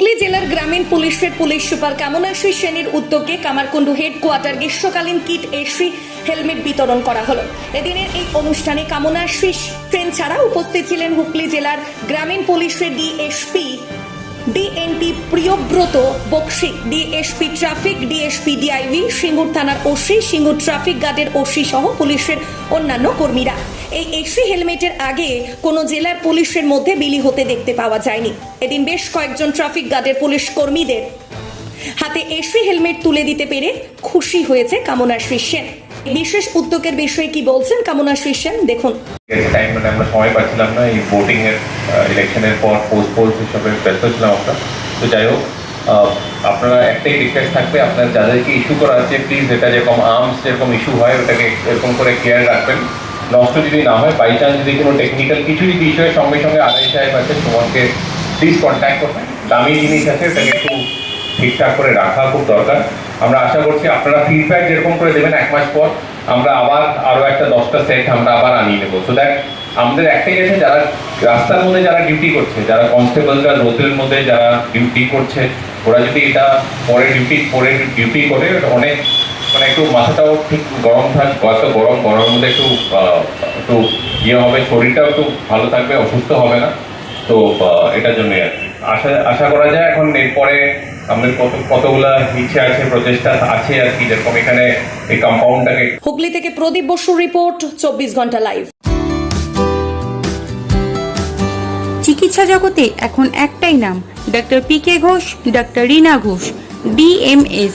হুগলি জেলার গ্রামীণ পুলিশের পুলিশ সুপার কামনাশ্রী সেনের উদ্যোগে কামারকুণ্ডু হেডকোয়ার্টার গ্রীষ্মকালীন কিট এসি হেলমেট বিতরণ করা হলো। এদিনের এই অনুষ্ঠানে কামনাশ্রী সেন ছাড়া উপস্থিত ছিলেন হুগলি জেলার গ্রামীণ পুলিশের DSP DNT Priyabrata Bakshi DSP traffic DSP DIV Singur থানার ওসি সিঙ্গুর ট্রাফিক গার্ডের ওসি সহ পুলিশের অন্যান্য কর্মীরা। এই এসি হেলমেটের আগে কোনো জেলার পুলিশের মধ্যে বিলি হতে দেখতে পাওয়া যায়নি। এদিন বেশ কয়েকজন ট্রাফিক গার্ডের পুলিশ কর্মীদের হাতে এসি হেলমেট তুলে দিতে পেরে খুশি হয়েছে কামনাশ্রী সেন। বিশেষ উদ্যোগের বিষয়ে কি বলছেন কামনাশ্রী সেন? দেখুন। টাইম মানে আমরা সময় পাচ্ছিলাম না, এই ভোটিং এর ইলেকশনের পর পোস্ট পোলস হিসাবে ব্যস্ত ছিলাম আমরা। তো যাই হোক আপনারা একটাই রিকোয়েস্ট থাকবে, আপনার যাদেরকে ইস্যু করা আছে প্লিজ এটা যেরকম আর্মস যেরকম ইস্যু হয়, ওটাকে এরকম করে কেয়ার রাখবেন। নষ্ট যদি না হয় বাই চান্স যদি কোনো টেকনিক্যাল কিছু যদি হয়, সঙ্গে সঙ্গে আড়াই সাহেব আছে তোমাকে প্লিজ কন্ট্যাক্ট করবেন। দামি জিনিস আছে ওটাকে একটু ঠিকঠাক করে রাখা খুব দরকার। আমরা আশা করছি আপনারা ফিডব্যাক যেরকম করে দেবেন এক মাস পর, আমরা আবার আরও একটা দশটা সেট আমরা আবার আনিয়ে নেব। সো দ্যাট আমাদের একটাই আছে, যারা রাস্তার মধ্যে যারা ডিউটি করছে, যারা কনস্টেবলরা রোদের মধ্যে যারা ডিউটি করছে, ওরা যদি এটা পরে ডিউটি পরে ডিউটি করে, অনেক মানে একটু মাথাটাও ঠিক গরম থাক এত গরম গরমের মধ্যে একটু একটু ইয়ে হবে শরীরটাও একটু ভালো থাকবে অসুস্থ হবে না। তো এটার জন্যই আর কি। আশা আশা করা যায় এখন এরপরে আমাদের কত কতগুলা ইচ্ছে আছে প্রচেষ্টা আছে আর কি যেরকম এখানে এই কম্পাউন্ডটাকে হুগলি থেকে প্রদীপ বসুর রিপোর্ট চব্বিশ ঘণ্টা লাইভ চিকিৎসা জগতে এখন একটাই নাম doctor P K Ghosh doctor Rina Ghosh DMS